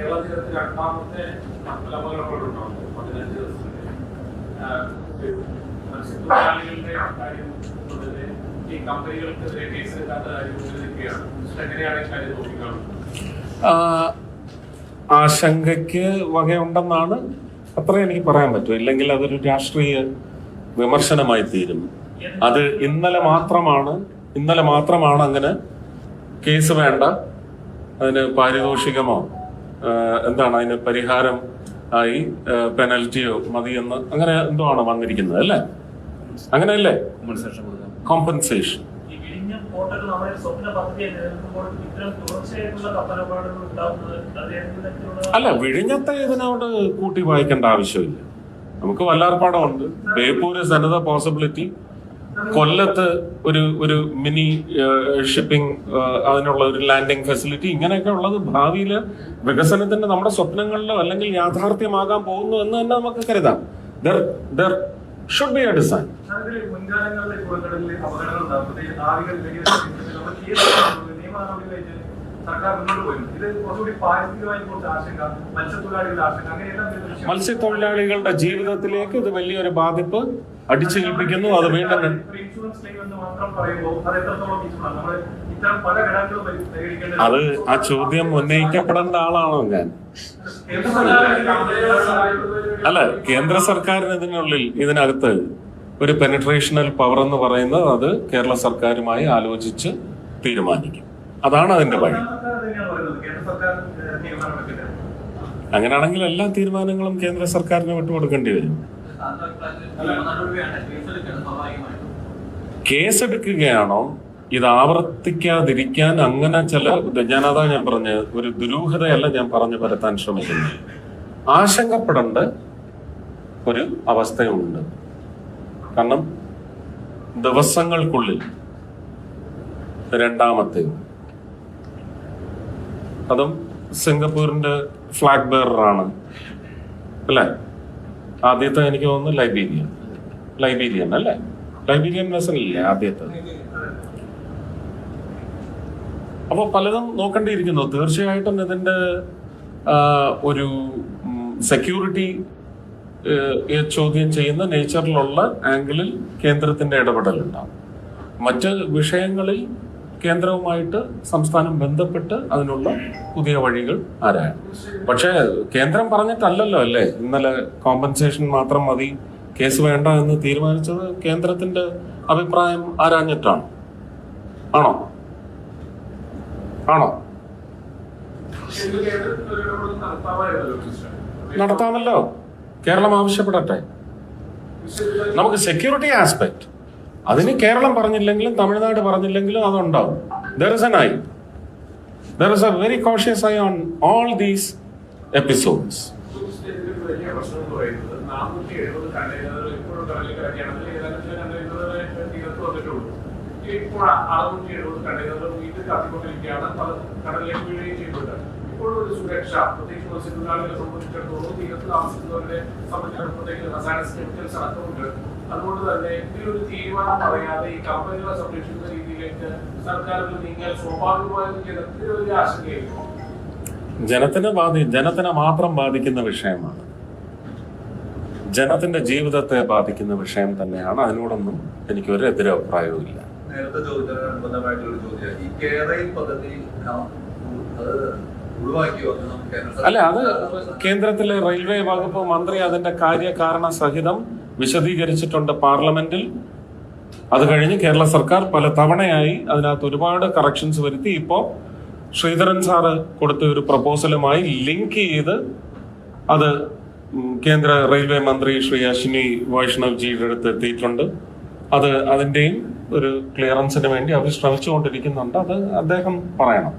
കേരള തീരത്ത് രണ്ടാമത്തെ മുതൽ ഈ ആ, ആശങ്കയ്ക്ക് വകയുണ്ടെന്നാണ് അത്രേ എനിക്ക് പറയാൻ പറ്റൂ. ഇല്ലെങ്കിൽ അതൊരു രാഷ്ട്രീയ വിമർശനമായി തീരും. അത് ഇന്നലെ മാത്രമാണ് ഇന്നലെ മാത്രമാണ് അങ്ങനെ കേസ് വേണ്ട. അതിന് പാരിതോഷികമോ? എന്താണ് അതിന് പരിഹാരം ആയി പെനൽറ്റിയോ മതിയെന്ന് അങ്ങനെ എന്തോ ആണ് വന്നിരിക്കുന്നത് അല്ലേ? അങ്ങനെയല്ലേ? കോമ്പൻസേഷൻ അല്ല വിഴിഞ്ഞത്തെ ഇതിനോട് കൂട്ടി വായിക്കേണ്ട ആവശ്യമില്ല. നമുക്ക് വല്ലാർപ്പാടമുണ്ട്. ബേപ്പൂര് സന്നദ്ധ പോസിബിലിറ്റി കൊല്ലത്ത് ഒരു ഒരു മിനി ഷിപ്പിംഗ് അതിനുള്ള ഒരു ലാൻഡിംഗ് ഫെസിലിറ്റി ഇങ്ങനെയൊക്കെ ഉള്ളത് ഭാവിയിൽ വികസനത്തിന്റെ നമ്മുടെ സ്വപ്നങ്ങളിലോ അല്ലെങ്കിൽ യാഥാർത്ഥ്യമാകാൻ പോകുന്നു എന്ന് തന്നെ നമുക്ക് കരുതാം. There there should be a design അപകടങ്ങൾ സർക്കാർ മുന്നോട്ട് പോയി. ഇത് കുറച്ചുകൂടി പാരിസ്ഥിതികമായി കുറച്ച് ആശങ്ക മത്സ്യത്തൊഴിലാളികളുടെ ആശങ്ക അങ്ങനെയെല്ലാം. മത്സ്യത്തൊഴിലാളികളുടെ ജീവിതത്തിലേക്ക് ഇത് വലിയൊരു ബാധിപ്പ് അടിച്ചേൽപ്പിക്കുന്നു. അത് വീണ്ടും. അത് ആ ചോദ്യം ഉന്നയിക്കപ്പെടേണ്ട ആളാണോ ഞാൻ. അല്ല കേന്ദ്ര സർക്കാരിന് ഇതിനുള്ളിൽ ഇതിനകത്ത് ഒരു പെനിട്രേഷണൽ പവർ എന്ന് പറയുന്നത് അത് കേരള സർക്കാരുമായി ആലോചിച്ച് തീരുമാനിക്കും. അതാണ് അതിന്റെ വഴി അങ്ങനെയാണെങ്കിൽ എല്ലാ തീരുമാനങ്ങളും കേന്ദ്ര സർക്കാരിന് വിട്ടുകൊടുക്കേണ്ടി വരും. കേസെടുക്കുകയാണോ? ഇത് ആവർത്തിക്കാതിരിക്കാൻ അങ്ങനെ ചില ഞാനതാ ഞാൻ പറഞ്ഞ ഒരു ദുരൂഹതയല്ല ഞാൻ പറഞ്ഞു പരത്താൻ ശ്രമിക്കുന്നത്. ആശങ്കപ്പെടേണ്ട ഒരു അവസ്ഥയുണ്ട്. കാരണം ദിവസങ്ങൾക്കുള്ളിൽ രണ്ടാമത്തെ അതും സിംഗപ്പൂരിന്റെ ഫ്ലാഗ് ബെയറാണ് അല്ലേ? ആദ്യത്തെ എനിക്ക് തോന്നുന്നു ലൈബീരിയൻ ലൈബീരിയൻ അല്ലേ? ലൈബീരിയൻ വെസലില്ലേ ആദ്യത്തെ? അപ്പോൾ പലതും നോക്കേണ്ടിയിരിക്കുന്നു. തീർച്ചയായിട്ടും ഇതിന്റെ ഒരു സെക്യൂരിറ്റി ചോദ്യം ചെയ്യുന്ന നേച്ചറിലുള്ള ആംഗിളിൽ കേന്ദ്രത്തിന്റെ ഇടപെടലുണ്ടാവും. മറ്റ് വിഷയങ്ങളിൽ കേന്ദ്രവുമായിട്ട് സംസ്ഥാനം ബന്ധപ്പെട്ട് അതിനുള്ള പുതിയ വഴികൾ ആരായ പക്ഷേ കേന്ദ്രം പറഞ്ഞിട്ടല്ലല്ലോ അല്ലേ? ഇന്നലെ കോമ്പൻസേഷൻ മാത്രം മതി കേസ് വേണ്ട എന്ന് തീരുമാനിച്ചത് കേന്ദ്രത്തിന്റെ അഭിപ്രായം ആരാഞ്ഞിട്ടാണ്? ആണോ? ആണോ. നടത്താമല്ലോ. കേരളം ആവശ്യപ്പെടട്ടെ. നമുക്ക് സെക്യൂരിറ്റി ആസ്പെക്ട് അതിന് കേരളം പറഞ്ഞില്ലെങ്കിലും തമിഴ്നാട് പറഞ്ഞില്ലെങ്കിലും അതുണ്ടാവും. There there is a very cautious eye on all these episodes ഇപ്പോൾ സംബന്ധിച്ചിടത്തോളം അതുകൊണ്ട് തന്നെ ഇതിലൊരു തീരുമാനം പറയാതെ ഈ കമ്പനികളെ സംരക്ഷിക്കുന്ന രീതിയിലേക്ക് സർക്കാർ നീങ്ങിയാൽ സ്വാഭാവികമായും ജനത്തിന് വലിയ ആശങ്കയായിരുന്നു ജനത്തിനെ ബാധി ജനത്തിനെ മാത്രം ബാധിക്കുന്ന വിഷയമാണ്. ജനത്തിന്റെ ജീവിതത്തെ ബാധിക്കുന്ന വിഷയം തന്നെയാണ്. അതിനോടൊന്നും എനിക്ക് ഒരു എതിരഭിപ്രായവും ഇല്ല. നേരത്തെ ചോദിച്ചതിന് അനുബന്ധമായിട്ടുള്ള ഒരു ചോദ്യം. ഈ കേരളയിൽ പദ്ധതി അല്ല അത് കേന്ദ്രത്തിലെ റെയിൽവേ വകുപ്പ് മന്ത്രി അതിന്റെ കാര്യകാരണ സഹിതം വിശദീകരിച്ചിട്ടുണ്ട് പാർലമെന്റിൽ. അത് കഴിഞ്ഞ് കേരള സർക്കാർ പല തവണയായി അതിനകത്ത് ഒരുപാട് കറക്ഷൻസ് വരുത്തി. ഇപ്പോ ശ്രീധരൻ സാറ് കൊടുത്ത ഒരു പ്രപ്പോസലുമായി ലിങ്ക് ചെയ്ത് അത് കേന്ദ്ര റെയിൽവേ മന്ത്രി ശ്രീ അശ്വിനി വൈഷ്ണവ് ജിയുടെ അടുത്ത് എത്തിയിട്ടുണ്ട്. അത് അതിന്റെയും ഒരു ക്ലിയറൻസിന് വേണ്ടി അവർ ശ്രമിച്ചുകൊണ്ടിരിക്കുന്നുണ്ട്. അത് അദ്ദേഹം പറയണം.